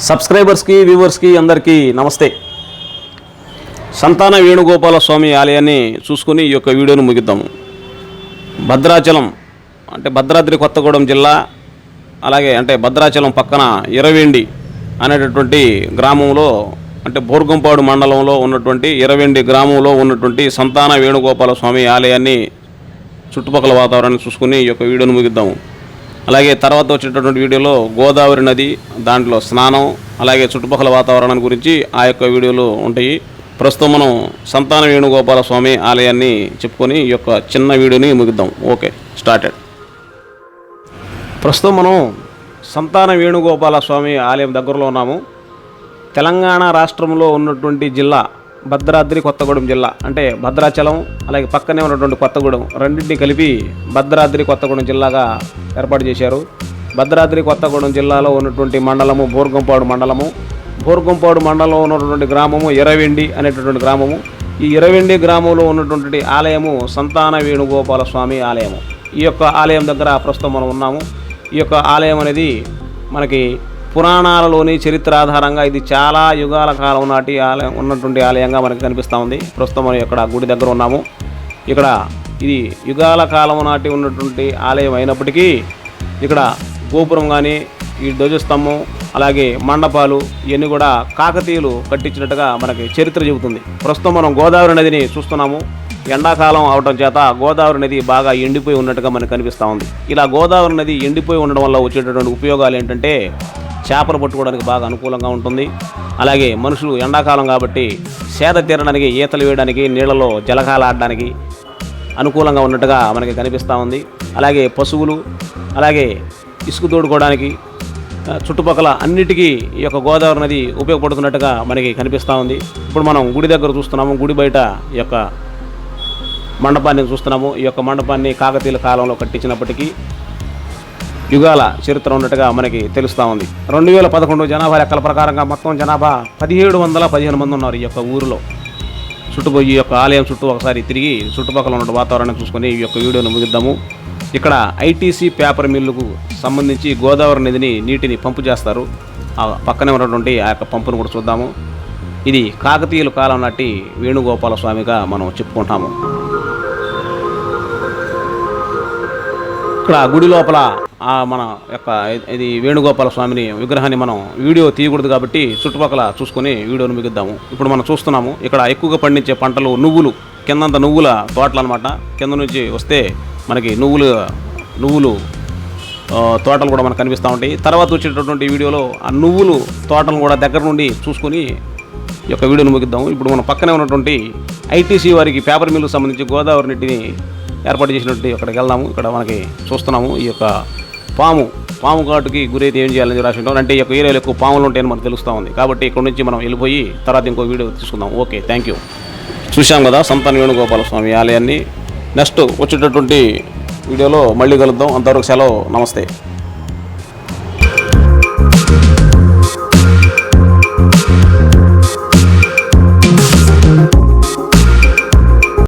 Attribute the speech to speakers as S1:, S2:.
S1: సబ్స్క్రైబర్స్కి వ్యూవర్స్కి అందరికీ నమస్తే. సంతాన వేణుగోపాల స్వామి ఆలయాన్ని చూసుకుని ఈ యొక్క వీడియోను ముగిద్దాము భద్రాచలం అంటే భద్రాద్రి కొత్తగూడెం జిల్లా అలాగే అంటే భద్రాచలం పక్కన ఇరవేండి అనేటటువంటి గ్రామంలో అంటే బోర్గంపాడు మండలంలో ఉన్నటువంటి ఇరవెండి గ్రామంలో ఉన్నటువంటి సంతాన వేణుగోపాల స్వామి ఆలయాన్ని చుట్టుపక్కల వాతావరణాన్ని చూసుకుని ఈ యొక్క వీడియోను ముగిద్దాము అలాగే తర్వాత వచ్చేటటువంటి వీడియోలో గోదావరి నది దాంట్లో స్నానం అలాగే చుట్టుపక్కల వాతావరణాన్ని గురించి ఆ యొక్క వీడియోలు ఉంటాయి. ప్రస్తుతం మనం సంతాన వేణుగోపాల స్వామి ఆలయాన్ని చెప్పుకొని ఈ యొక్క చిన్న వీడియోని ముగిద్దాం. Okay started. ప్రస్తుతం మనం సంతాన వేణుగోపాల స్వామి ఆలయం దగ్గరలో ఉన్నాము. తెలంగాణ రాష్ట్రంలో ఉన్నటువంటి జిల్లా భద్రాద్రి కొత్తగూడెం జిల్లా. అంటే భద్రాచలం అలాగే పక్కనే ఉన్నటువంటి కొత్తగూడెం రెండింటిని కలిపి భద్రాద్రి కొత్తగూడెం జిల్లాగా ఏర్పాటు చేశారు. భద్రాద్రి కొత్తగూడెం జిల్లాలో ఉన్నటువంటి మండలము బోర్గంపాడు మండలము. బోర్గంపాడు మండలంలో ఉన్నటువంటి గ్రామము ఇరవెండి అనేటటువంటి గ్రామము. ఈ ఇరవెండి గ్రామంలో ఉన్నటువంటి ఆలయము సంతాన వేణుగోపాల స్వామి ఆలయము. ఈ యొక్క ఆలయం దగ్గర ప్రస్తుతం మనం ఉన్నాము. ఈ యొక్క ఆలయం అనేది మనకి పురాణాలలోని చరిత్ర ఆధారంగా ఇది చాలా యుగాల కాలం నాటి ఆలయం ఉన్నటువంటి ఆలయంగా మనకి కనిపిస్తూ ఉంది. ప్రస్తుతం మనం ఇక్కడ గుడి దగ్గర ఉన్నాము. ఇక్కడ ఇది యుగాల కాలం నాటి ఉన్నటువంటి ఆలయం అయినప్పటికీ ఇక్కడ గోపురం కానీ ఈ ధ్వజస్తంభం అలాగే మండపాలు ఇవన్నీ కూడా కాకతీయులు కట్టించినట్టుగా మనకి చరిత్ర చెబుతుంది. ప్రస్తుతం మనం గోదావరి నదిని చూస్తున్నాము. ఎండాకాలం అవటం చేత గోదావరి నది బాగా ఎండిపోయి ఉన్నట్టుగా మనకు కనిపిస్తూ ఉంది. ఇలా గోదావరి నది ఎండిపోయి ఉండడం వల్ల వచ్చేటటువంటి ఉపయోగాలు ఏంటంటే చేపలు పట్టుకోవడానికి బాగా అనుకూలంగా ఉంటుంది. అలాగే మనుషులు ఎండాకాలం కాబట్టి సేద తీరడానికి ఈతలు వేయడానికి నీళ్ళలో జలకాలాడడానికి అనుకూలంగా ఉన్నట్టుగా మనకి కనిపిస్తూ ఉంది. అలాగే పశువులు అలాగే ఇసుక తోడుకోవడానికి చుట్టుపక్కల అన్నిటికీ ఈ యొక్క గోదావరి నది ఉపయోగపడుతున్నట్టుగా మనకి కనిపిస్తూ ఉంది. ఇప్పుడు మనం గుడి దగ్గర చూస్తున్నాము గుడి బయట ఈ యొక్క మండపాన్ని చూస్తున్నాము. ఈ యొక్క మండపాన్ని కాకతీయుల కాలంలో కట్టించినప్పటికీ యుగాల చరిత్ర ఉన్నట్టుగా మనకి తెలుస్తూ ఉంది. రెండు వేల పదకొండు జనాభా లెక్కల ప్రకారంగా మొత్తం జనాభా పదిహేడు వందల పదిహేను మంది ఉన్నారు ఈ యొక్క ఊరిలో. చుట్టూ ఈ యొక్క ఆలయం చుట్టూ ఒకసారి తిరిగి చుట్టుపక్కల ఉన్న వాతావరణం చూసుకొని ఈ యొక్క వీడియోను ముగిద్దాము. ఇక్కడ ఐటీసీ పేపర్ మిల్లుకు సంబంధించి గోదావరి నదిని నీటిని పంపు చేస్తారు. ఆ పక్కనే ఉన్నటువంటి ఆ యొక్క పంపును కూడా చూద్దాము. ఇది కాకతీయుల కాలం నాటి వేణుగోపాల స్వామిగా మనం చెప్పుకుంటాము. ఇక్కడ గుడి లోపల మన యొక్క ఇది వేణుగోపాల స్వామిని విగ్రహాన్ని మనం వీడియో తీయకూడదు కాబట్టి చుట్టుపక్కల చూసుకొని వీడియోను మిగుద్దాము. ఇప్పుడు మనం చూస్తున్నాము ఇక్కడ ఎక్కువగా పండించే పంటలు నువ్వులు కిందంత నువ్వుల తోటలు అనమాట కింద నుంచి వస్తే మనకి నువ్వులు నువ్వులు తోటలు కూడా మనకు కనిపిస్తూ ఉంటాయి. తర్వాత వచ్చేటటువంటి వీడియోలో ఆ నువ్వులు తోటలు కూడా దగ్గర నుండి చూసుకొని ఈ యొక్క వీడియోను ముగిద్దాము. ఇప్పుడు మనం పక్కనే ఉన్నటువంటి ఐటీసీ వారికి పేపర్ మిల్లుకు సంబంధించి గోదావరి నీటిని ఏర్పాటు చేసినటువంటి ఇక్కడికి వెళ్దాము. ఇక్కడ మనకి చూస్తున్నాము ఈ యొక్క పాము పాము కాటుకి గురైతే ఏం చేయాలని రాసి ఉంటాం. అంటే ఈ యొక్క ఏరియాలో ఎక్కువ పాములు ఉంటాయని మనకు తెలుస్తూ ఉంది. కాబట్టి ఇక్కడ నుంచి మనం వెళ్ళిపోయి తర్వాత ఇంకో వీడియో తీసుకుందాం. ఓకే థ్యాంక్ యూ చూశాం కదా సంతాన వేణుగోపాల స్వామి ఆలయాన్ని. నెక్స్ట్ వచ్చేటటువంటి వీడియోలో మళ్ళీ కలుద్దాం. అంతవరకు సెలవు. నమస్తే.